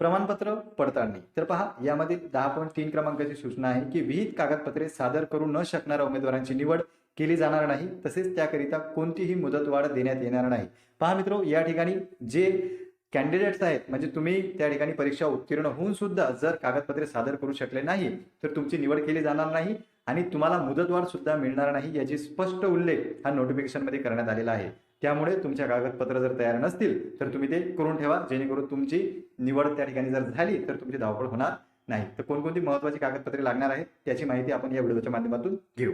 प्रमाणपत्र पडताळणी. तर पहा यामध्ये दहा पॉईंट तीन क्रमांकाची सूचना आहे की विहित कागदपत्रे सादर करू न शकणाऱ्या उमेदवारांची निवड केली जाणार नाही तसेच त्याकरिता कोणतीही मुदतवाढ देण्यात येणार नाही. पहा मित्रो या ठिकाणी जे कॅन्डिडेट्स आहेत म्हणजे तुम्ही त्या ठिकाणी परीक्षा उत्तीर्ण होऊन सुद्धा जर कागदपत्रे सादर करू शकले नाही तर तुमची निवड केली जाणार नाही आणि तुम्हाला मुदतवाढ सुद्धा मिळणार नाही याची स्पष्ट उल्लेख हा नोटिफिकेशनमध्ये करण्यात आलेला आहे. त्यामुळे तुमच्या कागदपत्र जर तयार नसतील तर तुम्ही ते करून ठेवा. जेणेकरून तुमची निवड त्या ठिकाणी जर झाली तर तुमची धावपळ होणार नाही. तर कोणकोणती महत्वाची कागदपत्रे लागणार आहेत त्याची माहिती आपण या व्हिडिओच्या माध्यमातून घेऊ.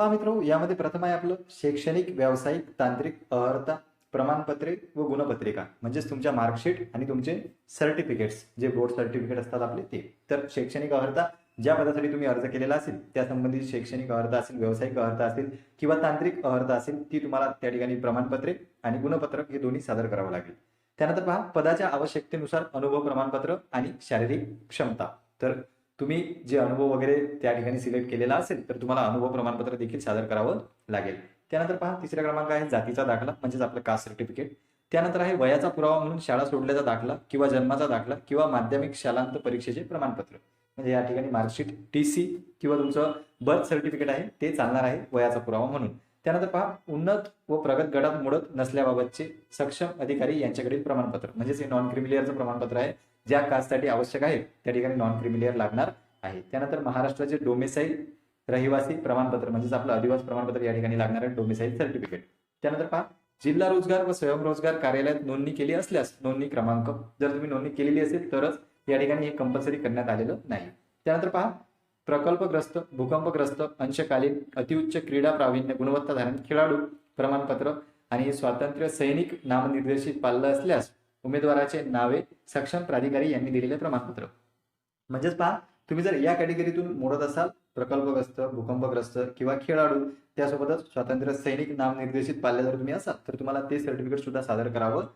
मित्र यामध्ये प्रथम आहे आपलं शैक्षणिक व्यावसायिक तांत्रिक अर्हता प्रमाणपत्रे व गुणपत्रिका म्हणजेच तुमच्या मार्कशीट आणि तुमचे सर्टिफिकेट्स जे बोर्ड सर्टिफिकेट असतात आपले ते. तर शैक्षणिक अर्हता ज्या पदासाठी तुम्ही अर्ज केलेला असेल त्या संबंधित शैक्षणिक अर्हता असेल व्यावसायिक अर्हता असेल किंवा तांत्रिक अर्हता असेल ती तुम्हाला त्या ठिकाणी प्रमाणपत्रे आणि गुणपत्रक हे दोन्ही सादर करावं लागेल. त्यानंतर पहा पदाच्या आवश्यकतेनुसार अनुभव प्रमाणपत्र आणि शारीरिक क्षमता. तर तुम्ही जे अनुभव वगैरे त्या ठिकाणी सिलेक्ट केलेला असेल तर तुम्हाला अनुभव प्रमाणपत्र देखील सादर करावं लागेल. त्यानंतर पहा तिसऱ्या क्रमांक आहे जातीचा दाखला म्हणजेच आपलं कास्ट सर्टिफिकेट त्यानंतर आहे वयाचा पुरावा म्हणून शाळा सोडल्याचा दाखला किंवा जन्माचा दाखला किंवा माध्यमिक शालांत परीक्षेचे प्रमाणपत्र. म्हणजे या ठिकाणी मार्कशीट टी सी किंवा तुमचं बर्थ सर्टिफिकेट आहे ते चालणार आहे वयाचा पुरावा म्हणून. त्यानंतर पहा उन्नत व प्रगत गटात मोडत नसल्याबाबतचे सक्षम अधिकारी यांच्याकडील प्रमाणपत्र. म्हणजेच हे नॉन क्रिमिलियरचं प्रमाणपत्र आहे ज्या कास्टसाठी आवश्यक आहे त्या ठिकाणी नॉन क्रिमिलियर लागणार आहे. त्यानंतर महाराष्ट्राचे डोमेसाईल रहिवासी प्रमाणपत्र म्हणजेच आपलं अधिवास प्रमाणपत्र या ठिकाणी लागणार आहे डोमिसाईल सर्टिफिकेट त्यानंतर पहा जिल्हा रोजगार व स्वयंरोजगार कार्यालयात नोंदणी केली असल्यास नोंदणी क्रमांक जर तुम्ही नोंदणी केलेली असेल तरच या ठिकाणी हे कंपल्सरी करण्यात आलेलं नाही. त्यानंतर पहा प्रकल्पग्रस्त भूकंपग्रस्त अंशकालीन अतिउच्च क्रीडा प्रावीण्य गुणवत्ता धारण खेळाडू प्रमाणपत्र आणि स्वातंत्र्य सैनिक नामनिर्देशित पाल्लं असल्यास उमेदवाराचे नावे सक्षम प्राधिकारी यांनी दिलेले प्रमाणपत्र. म्हणजेच पहा तुम्ही जर या कॅटेगरीतून मोडत असाल प्रकल्पग्रस्त भूकंपग्रस्त किंवा खेळाडू त्यासोबतच स्वातंत्र्य सैनिक नामनिर्देशित पाल्या जर तुम्ही असाल तर तुम्हाला ते सर्टिफिकेट सुद्धा सादर करावं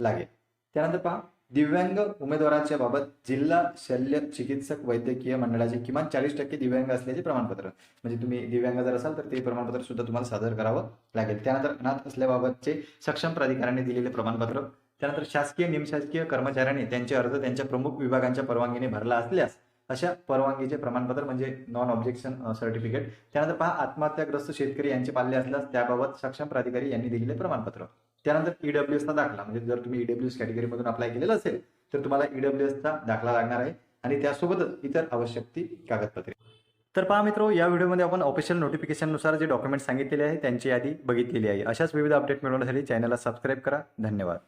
लागेल. त्यानंतर पहा दिव्यांग उमेदवारांच्या बाबत जिल्हा शल्य चिकित्सक वैद्यकीय मंडळाचे किमान चाळीस टक्के दिव्यांग असल्याचे प्रमाणपत्र म्हणजे तुम्ही दिव्यांग जर असाल तर ते प्रमाणपत्र सुद्धा तुम्हाला सादर करावं लागेल. त्यानंतर अनाथ असल्याबाबतचे सक्षम प्राधिकाऱ्यांनी दिलेले प्रमाणपत्र त्यानंतर शासकीय निमशासकीय कर्मचाऱ्यांनी त्यांचे अर्ज त्यांच्या प्रमुख विभागांच्या परवानगीने भरला असल्यास अशा परवानगीचे प्रमाणपत्र म्हणजे नॉन ऑब्जेक्शन सर्टिफिकेट त्यानंतर पहा आत्महत्याग्रस्त शेतकरी यांचे पाल्य असल्यास त्याबाबत सक्षम प्राधिकारी यांनी दिलेले प्रमाणपत्र. त्यानंतर ईडब्ल्यू चा दाखला म्हणजे जर तुम्ही ईडब्ल्यू एस कॅटेगरीमधून अप्लाय केलेलं असेल तर तुम्हाला ईडब्ल्यू चा दाखला लागणार आहे आणि त्यासोबतच इतर आवश्यक ती कागदपत्रे. तर पहा मित्रो या व्हिडिओमध्ये आपण ऑफिशियल नोटिफिकेशननुसार जे डॉक्युमेंट सांगितलेले आहे त्यांची यादी बघितलेली आहे. अशाच विविध अपडेट मिळवण्यासाठी चॅनलला सबस्क्राईब करा. धन्यवाद.